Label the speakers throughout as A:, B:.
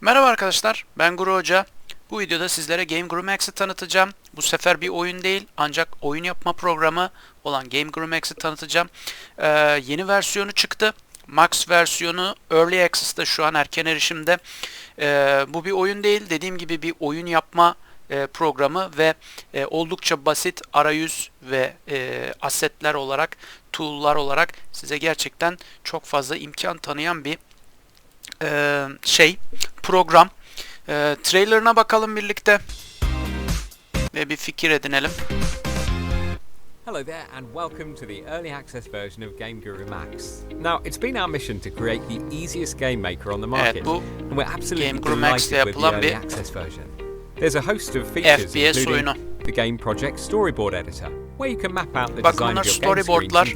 A: Merhaba arkadaşlar, ben Guru Hoca. Bu videoda sizlere Game Guru Max'i tanıtacağım. Bu sefer bir oyun değil, ancak oyun yapma programı olan Game Guru Max'i tanıtacağım. Ee, yeni versiyonu çıktı. Max versiyonu Early Access'ta şu an erken erişimde. Ee, bu bir oyun değil, dediğim gibi bir oyun yapma e, programı ve e, oldukça basit arayüz ve e, asetler olarak, tool'lar olarak size gerçekten çok fazla imkan tanıyan bir e, şey program. E, trailerına bakalım birlikte ve bir fikir edinelim.
B: Hello there, and welcome to the early access version of Game Guru Max. Now, it's been our mission to create the easiest game maker on the market,
A: bu
B: and we're absolutely delighted with the early access version. There's a host of features,
A: FPS
B: including
A: oyunu.
B: the Game Project Storyboard Editor,
A: Bakın bunlar storyboardlar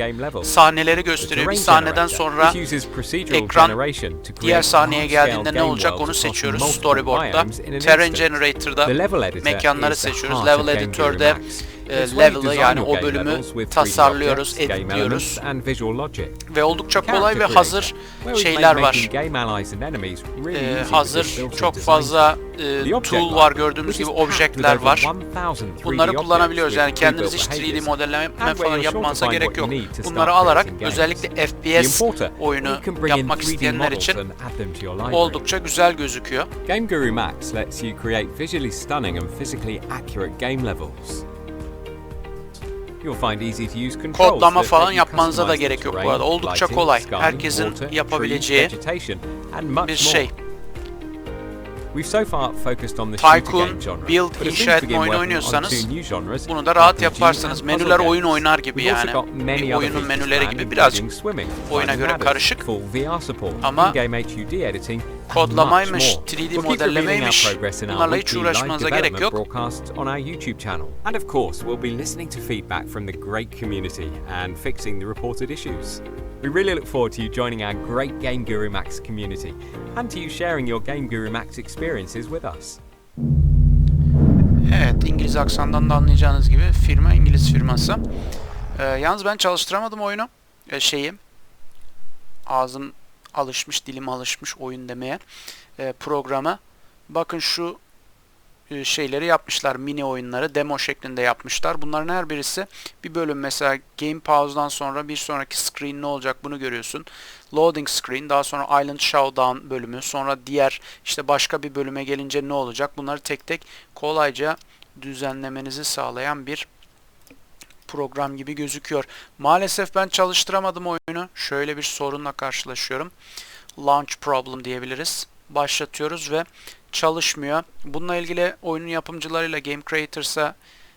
A: sahneleri gösteriyor. Bir sahneden sonra ekran
B: generation to
A: diğer sahneye geldiğinde ne olacak onu seçiyoruz storyboard'da. Terrain. Generator'da mekanları seçiyoruz. Level
B: of
A: E, level'ı yani o bölümü
B: levels with 3D
A: tasarlıyoruz, editliyoruz ve oldukça kolay ve hazır şeyler var. E, hazır çok fazla e, tool var gördüğümüz gibi
B: over
A: var.
B: 1000 3D
A: Bunları kullanabiliyoruz. Yani
B: pre-built
A: hiç 3D
B: behaviors.
A: modelleme falan yapmanıza gerek yok. Bunları alarak özellikle FPS oyunu yapmak
B: 3D
A: isteyenler için oldukça güzel gözüküyor.
B: Game Guru Max lets you create visually stunning and physically accurate game levels.
A: Kodlama falan yapmanıza da gerek yok bu arada. Oldukça kolay. Herkesin yapabileceği bir şey.
B: We've so far focused on the
A: Tycoon, build, inşa etme oyunu oynuyorsanız Bunu da rahat yaparsınız. Menüler oyun oynar gibi yani. Bir oyunun menüleri gibi birazcık oyuna göre karışık. Ama kodlamaymış,
B: much more.
A: 3D
B: We'll keep revealing our
A: modellemeymiş. Bunlarla hiç uğraşmanıza gerek yok.
B: on our YouTube channel. And of course, we'll be listening to feedback from the great community and fixing the reported issues. We really look forward to you joining our great Game Guru Max community and to you sharing your Game Guru Max experiences with us.
A: Evet, İngiliz aksandan da anlayacağınız gibi firma İngiliz firması. Ee, yalnız ben çalıştıramadım oyunu. Ee, şeyi. Ağzım alışmış, dilim alışmış oyun demeye. Ee, programı. Bakın şu şeyleri yapmışlar. Mini oyunları demo şeklinde yapmışlar. Bunların her birisi bir bölüm mesela game pause'dan sonra bir sonraki screen ne olacak bunu görüyorsun. Loading screen, daha sonra Island Showdown bölümü, sonra diğer işte başka bir bölüme gelince ne olacak? Bunları tek tek kolayca düzenlemenizi sağlayan bir program gibi gözüküyor. Maalesef ben çalıştıramadım oyunu. Şöyle bir sorunla karşılaşıyorum. Launch problem diyebiliriz. Başlatıyoruz ve çalışmıyor. Bununla ilgili oyunun yapımcılarıyla Game Creators'a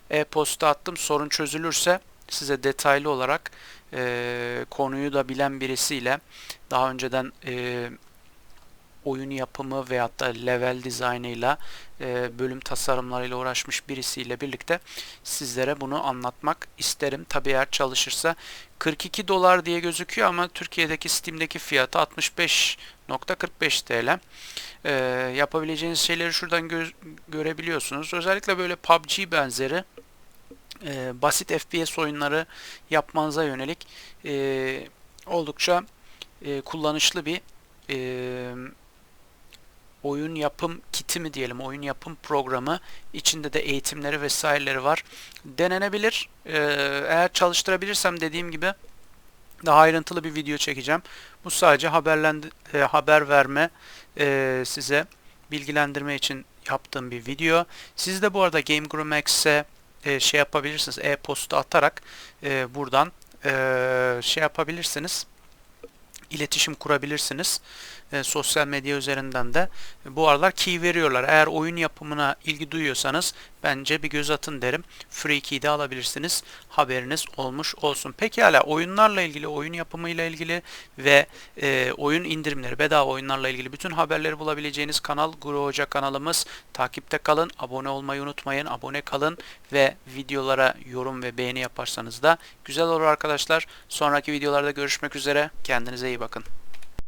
A: e-posta attım. Sorun çözülürse size detaylı olarak e, konuyu da bilen birisiyle daha önceden e, oyun yapımı veyahut da level dizaynıyla e, bölüm tasarımlarıyla uğraşmış birisiyle birlikte sizlere bunu anlatmak isterim. Tabi eğer çalışırsa 42 dolar diye gözüküyor ama Türkiye'deki Steam'deki fiyatı 65.45 TL. E, yapabileceğiniz şeyleri şuradan gö- görebiliyorsunuz. Özellikle böyle PUBG benzeri e, basit FPS oyunları yapmanıza yönelik e, oldukça e, kullanışlı bir e, oyun yapım kiti mi diyelim, oyun yapım programı. içinde de eğitimleri vesaireleri var. Denenebilir. Ee, eğer çalıştırabilirsem dediğim gibi daha ayrıntılı bir video çekeceğim. Bu sadece haberlendi, e, haber verme, e, size bilgilendirme için yaptığım bir video. Siz de bu arada Game Guru Max'e e, şey yapabilirsiniz. E-posta atarak e, buradan e, şey yapabilirsiniz. iletişim kurabilirsiniz. E, sosyal medya üzerinden de bu aralar key veriyorlar. Eğer oyun yapımına ilgi duyuyorsanız bence bir göz atın derim. Free key de alabilirsiniz. Haberiniz olmuş olsun. Pekala oyunlarla ilgili, oyun yapımıyla ilgili ve e, oyun indirimleri, bedava oyunlarla ilgili bütün haberleri bulabileceğiniz kanal Guru Hoca kanalımız. Takipte kalın, abone olmayı unutmayın. Abone kalın ve videolara yorum ve beğeni yaparsanız da güzel olur arkadaşlar. Sonraki videolarda görüşmek üzere. Kendinize iyi bakın.